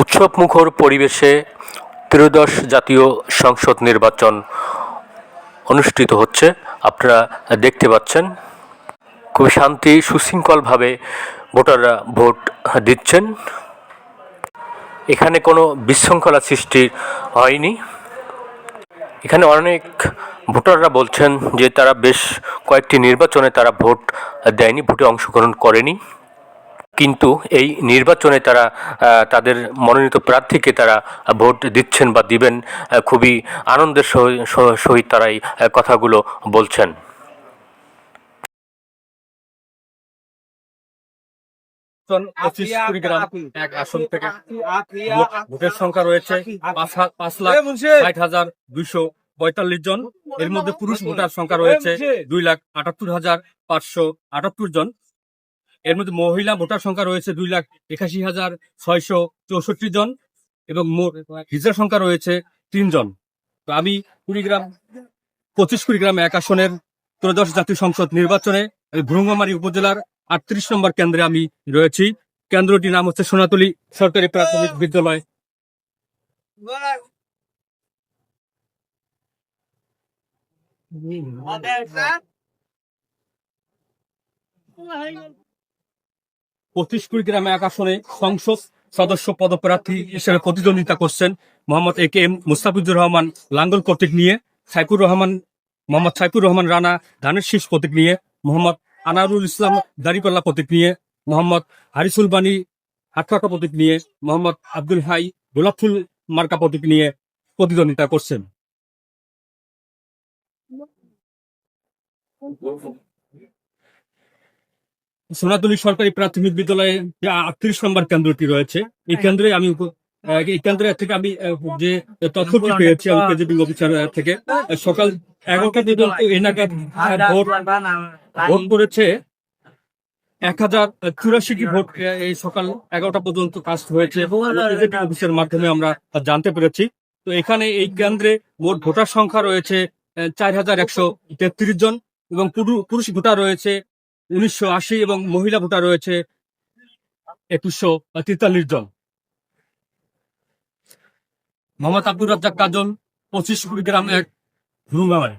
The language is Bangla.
উৎসবমুখর পরিবেশে ত্রয়োদশ জাতীয় সংসদ নির্বাচন অনুষ্ঠিত হচ্ছে। আপনারা দেখতে পাচ্ছেন, খুবই শান্তি সুশৃঙ্খলভাবে ভোটাররা ভোট দিচ্ছেন। এখানে কোনো বিশৃঙ্খলা সৃষ্টি হয়নি। এখানে অনেক ভোটাররা বলছেন যে তারা বেশ কয়েকটি নির্বাচনে তারা ভোট দেয়নি, ভোটে অংশগ্রহণ করেনি। কিন্তু এই নির্বাচনে তারা আহ, তাদের মনোনীত প্রার্থীকে তারা ভোট দিচ্ছেন বা দিবেন খুবই আনন্দের সহি- সহিত তারা এই কথাগুলো বলছেন। এক আসন থেকে ভোটের সংখ্যা রয়েছে পাঁচ হা- পাঁচ লাখ ষাট হাজার দুইশো পঁয়তাল্লিশ জন। এর মধ্যে পুরুষ ভোটার সংখ্যা রয়েছে দুই লাখ আটাত্তর হাজার পাঁচশো আটাত্তর জন। এর মধ্যে মহিলা ভোটার সংখ্যা রয়েছে দুই লাখ একাশি হাজার ছয়শো চৌষট্টি জন এবং হিজড়া সংখ্যা রয়েছে তিনজন তো আমি কুড়িগ্রাম, পঁচিশ কুড়িগ্রাম এক আসনের ত্রয়োদশ জাতীয় সংসদ নির্বাচনে ভ্রুঙ্গামারী উপজেলার আটত্রিশ নম্বর কেন্দ্রে আমি রয়েছি। কেন্দ্রটির নাম হচ্ছে সোনাতলী সরকারি প্রাথমিক বিদ্যালয়। পঁচিশ কুড়িগ্রাম এক আসনে সংসদ সদস্য পদপ্রার্থী হিসেবে প্রতিদ্বন্দ্বিতা করছেন Mohammad A K M Mustafizur Rahman লাঙ্গল কর্তৃক নিয়ে, সাইফুর রহমান, মোহাম্মদ সাইফুর রহমান রানা ধানের শীষ প্রতীক নিয়ে, মোহাম্মদ আনারুল ইসলাম দাড়িপাল্লা প্রতীক নিয়ে, মোহাম্মদ হারিসুল বানী হাটকাটা প্রতীক নিয়ে, মোহাম্মদ আব্দুল হাই গোলাপফুল মার্কা প্রতীক নিয়ে প্রতিদ্বন্দ্বিতা করছেন। সোনাতলী সরকারি প্রাথমিক বিদ্যালয়ে যে আটত্রিশ নম্বর কেন্দ্রটি রয়েছে এই কেন্দ্রে আমি এই কেন্দ্রে থেকে আমি যে তথ্যটি পেয়েছি আমি অফিসার থেকে সকাল এগারোটা পর্যন্ত নাগাদ ভোট ভোট করেছে এক হাজার চুরাশিটি ভোট এই সকাল এগারোটা পর্যন্ত কাস্ট হয়েছে। প্রেজিডিং অফিসের মাধ্যমে আমরা জানতে পেরেছি। তো এখানে এই কেন্দ্রে মোট ভোটার সংখ্যা রয়েছে চার হাজার একশো তেত্রিশ জন এবং পুরু- পুরুষ ভোটার রয়েছে উনিশশো আশি এবং মহিলা ভোটার রয়েছে একুশশো তেতাল্লিশ জন। মোহাম্মদ আব্দুর রাজ্জাক কাজল, পঁচিশ কুড়ি গ্রামের রুমামায়